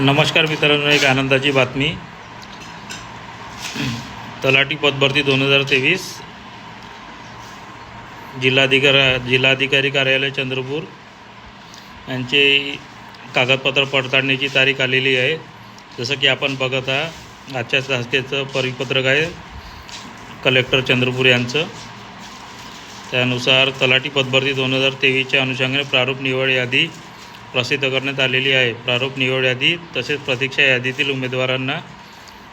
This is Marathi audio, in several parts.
नमस्कार मित्रांनो एक आनंदाची बातमी. तलाठी पदभरती दोन हजार तेवीस. जिल्हाधिकारी जिल्हाधिकारी कार्यालय चंद्रपूर. यांचे कागदपत्र पडताळणीची तारीख आलेली आहे. जसं की आपण बघत आहात आजच्या संस्थेचं परिपत्रक आहे कलेक्टर चंद्रपूर यांचं. त्यानुसार तलाठी पदभरती दोन हजार तेवीसच्या अनुषंगाने प्रारूप निवड यादी प्रसिद्ध करण्यात आलेली आहे. प्रारूप निवड यादी तसेच प्रतीक्षा यादीतील उमेदवारांना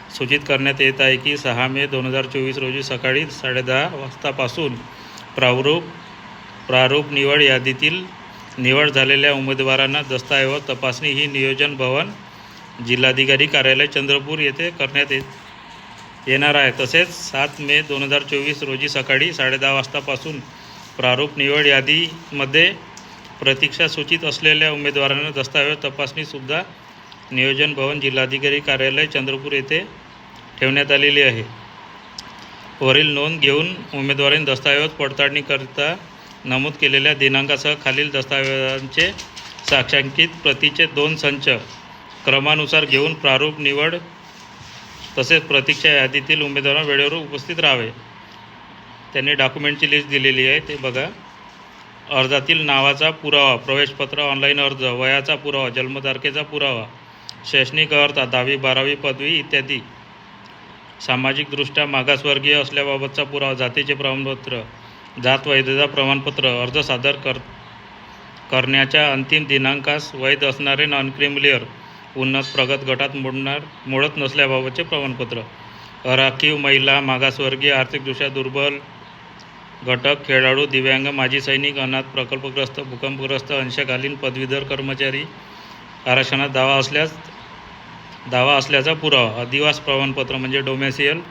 सूचित करण्यात येत आहे की सहा मे दोन हजार चोवीस रोजी सकाळी साडेदहा वाजतापासून प्रारूप प्रारूप निवड यादीतील निवड झालेल्या उमेदवारांना दस्तऐवज तपासणी ही नियोजन भवन जिल्हाधिकारी कार्यालय चंद्रपूर येथे करण्यात येत येणार आहे. तसेच सात मे दोन हजार चोवीस रोजी सकाळी साडेदहा वाजतापासून प्रारूप निवड यादीमध्ये प्रतीक्षा सूचित असलेल्या उमेदवारांना दस्तावेज तपासणीसुद्धा नियोजन भवन जिल्हाधिकारी कार्यालय चंद्रपूर येथे ठेवण्यात आलेली आहे. वरील नोंद घेऊन उमेदवारांनी दस्तावेज पडताळणीकरिता नमूद केलेल्या दिनांकासह खालील दस्तावेजांचे साक्षांकित प्रतीचे दोन संच क्रमानुसार घेऊन प्रारूप निवड तसेच प्रतीक्षा यादीतील उमेदवारांना वेळेवर उपस्थित राहावे. त्यांनी डॉक्युमेंटची लिस्ट दिलेली आहे ते बघा. अर्जातील नावाचा पुरावा प्रवेशपत्र ऑनलाईन अर्ज वयाचा पुरावा जन्मतारखेचा पुरावा शैक्षणिक अर्थ दहावी बारावी पदवी इत्यादी. सामाजिकदृष्ट्या मागासवर्गीय असल्याबाबतचा पुरावा जातीचे प्रमाणपत्र जात वैधता प्रमाणपत्र अर्ज सादर कर करण्याच्या अंतिम दिनांकास वैध असणारे नॉन क्रिमिलियर उन्नत प्रगत गटात मोडणार मोडत नसल्याबाबतचे प्रमाणपत्र. अराखीव महिला मागासवर्गीय आर्थिकदृष्ट्या दुर्बल घटक खेळाडू दिव्यांग माजी सैनिक अनाथ प्रकल्पग्रस्त भूकंपग्रस्त अंशकालीन पदवीधर कर्मचारी आरक्षणात दावा असल्यास दावा असल्याचा पुरावा. अधिवास प्रमाणपत्र म्हणजे डोमेसियल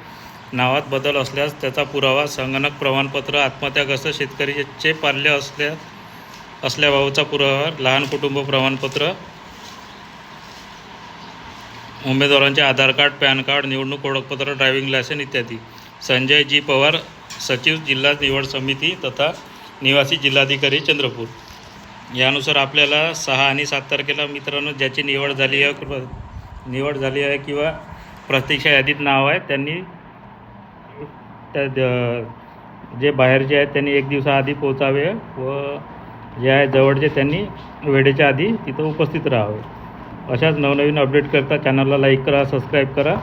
नावात बदल असल्यास त्याचा पुरावा. संगणक प्रमाणपत्र आत्महत्याग्रस्त शेतकरीचे पाल्य असल्या असल्याबाबतचा पुरावा. लहान कुटुंब प्रमाणपत्र. उमेदवारांचे आधार कार्ड पॅन कार्ड निवडणूक ओळखपत्र ड्रायव्हिंग लायसन इत्यादी. संजय जी पवार सचिव जिल्हा निवड समिती तथा निवासी जिल्हाधिकारी चंद्रपूर. यानुसार आपल्याला सहा आणि सात तारखेला मित्रांनो ज्याची निवड झाली आहे निवड झाली आहे किंवा प्रतीक्षा यादीत नाव आहे त्यांनी त्या द- जे बाहेरचे आहेत त्यांनी एक दिवसाआधी पोचावे व जे आहे जवळचे त्यांनी वेळेच्या आधी तिथं उपस्थित राहावे. अशाच नवनवीन अपडेट करता चॅनलला लाईक करा सबस्क्राईब करा.